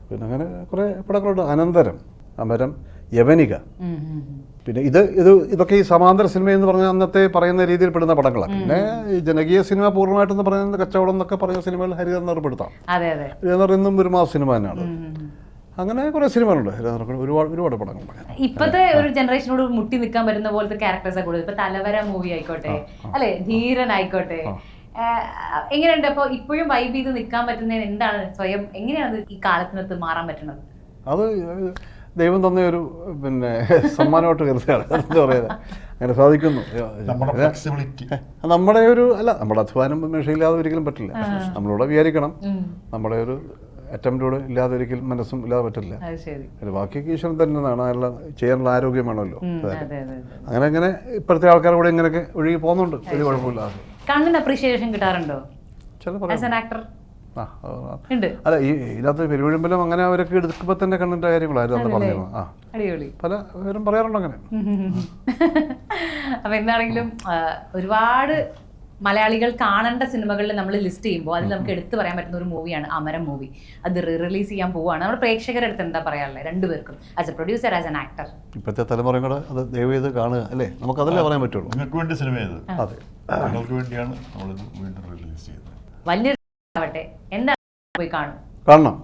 C: പിന്നെ അങ്ങനെ കുറേ പടങ്ങളുണ്ട്. അനന്തരം അമരം യവനിക. പിന്നെ ഇത് ഇത് ഇതൊക്കെ ഈ സമാന്തര സിനിമ എന്ന് പറഞ്ഞാൽ അന്നത്തെ പറയുന്ന രീതിയിൽ പെടുന്ന പടങ്ങളാണ് പിന്നെ ഈ ജനകീയ സിനിമ പൂർണമായിട്ടെന്ന് പറയുന്നത് കച്ചവടം എന്നൊക്കെ പറയുന്ന സിനിമകൾ ഹരിതന്നർ പെടുത്താം. ഹരിതന്നർ ഇന്നും ഒരു മാസ സിനിമ തന്നെയാണ്. അങ്ങനെ കുറെ സിനിമകളുണ്ട്. ഒരുപാട് ഒരുപാട് പടങ്ങളുണ്ട്.
B: ഇപ്പത്തെ ഒരു ജനറേഷനോട് മുട്ടി നിൽക്കാൻ പറ്റുന്ന പോലത്തെ ക്യാരക്ടേഴ്സ് കൂടുതൽ. ഇപ്പൊ തലവര മൂവി ആയിക്കോട്ടെ അല്ലെ? ധീരൻ ആയിക്കോട്ടെ എങ്ങനെയുണ്ട്? അപ്പൊ ഇപ്പോഴും വൈബ് ചെയ്ത് നിൽക്കാൻ പറ്റുന്നതിന് എന്താണ് സ്വയം എങ്ങനെയാണ് ഈ കാലത്തിനകത്ത് മാറാൻ പറ്റുന്നത്?
C: അത് ദൈവം തന്ന ഒരു പിന്നെ സമ്മാനമായിട്ട് കരുതുകയാണ്. എന്താ പറയുക? അങ്ങനെ സാധിക്കുന്നു.
A: നമ്മുടെ ഫ്ലെക്സിബിലിറ്റി
C: നമ്മുടെ ഒരു അല്ല നമ്മുടെ അധ്വാനം മേഷയില്ലാതെ ഒരിക്കലും പറ്റില്ല. നമ്മളോട് വിചാരിക്കണം. നമ്മുടെ ഒരു അറ്റംപ്റ്റോട് ഇല്ലാതെ ഒരിക്കലും മനസ്സും ഇല്ലാതെ പറ്റില്ല.
B: അത് ശരി.
C: അത് ബാക്കിയൊക്കെ ഈശ്വരൻ തന്നെയാണ് അതെല്ലാം ചെയ്യാനുള്ള ആരോഗ്യം വേണമല്ലോ അങ്ങനെ അങ്ങനെ ഇപ്പോഴത്തെ ആൾക്കാർ കൂടെ ഇങ്ങനെയൊക്കെ ഒഴുകി പോകുന്നുണ്ട്. ഒരു കുഴപ്പമില്ലാതെ.
B: കണ്ണിന് അപ്രീഷിയേഷൻ കിട്ടാറുണ്ടോ? ആസ് ആൻ ആക്ടർ
C: അല്ല ഈ ഇതിനകത്ത് പെരുവിഴുമ്പലും അങ്ങനെ അവരൊക്കെ എടുക്കുമ്പോൾ തന്നെ കണ്ണിന്റെ കാര്യങ്ങളായിരുന്നു പറഞ്ഞത്. ആ. പല പേരും പറയാറുണ്ട് അങ്ങനെ.
B: അപ്പൊ എന്താണെങ്കിലും ഒരുപാട് മലയാളികൾ കാണേണ്ട സിനിമകളിൽ നമ്മൾ ലിസ്റ്റ് ചെയ്യുമ്പോൾ അതിൽ നമുക്ക് എടുത്തു പറയാൻ പറ്റുന്ന ഒരു മൂവിയാണ് അമരം മൂവി അത് റീ റിലീസ് ചെയ്യാൻ പോവുകയാണ്. നമ്മുടെ പ്രേക്ഷകരുടെ അടുത്ത് എന്താ പറയാനുള്ളത്? രണ്ടുപേർക്കും as a producer as an actor
C: ഇപ്പോഴത്തെ തലമുറയും കൂടെ അത് ദയവ് ചെയ്ത് കാണുക അല്ലേ? നമുക്ക് അതല്ലേ പറയാൻ പറ്റുള്ളൂ.
A: നിങ്ങൾക്ക് വേണ്ടി സിനിമ ചെയ്തത്
C: അതെ.
A: നിങ്ങൾക്ക് വേണ്ടിയാണ് നമ്മളിത് വീണ്ടും റിലീസ് ചെയ്യുന്നത്.
B: വലിയ ആവട്ടെ. എന്താ? പോയി കാണും.
C: കാണണം.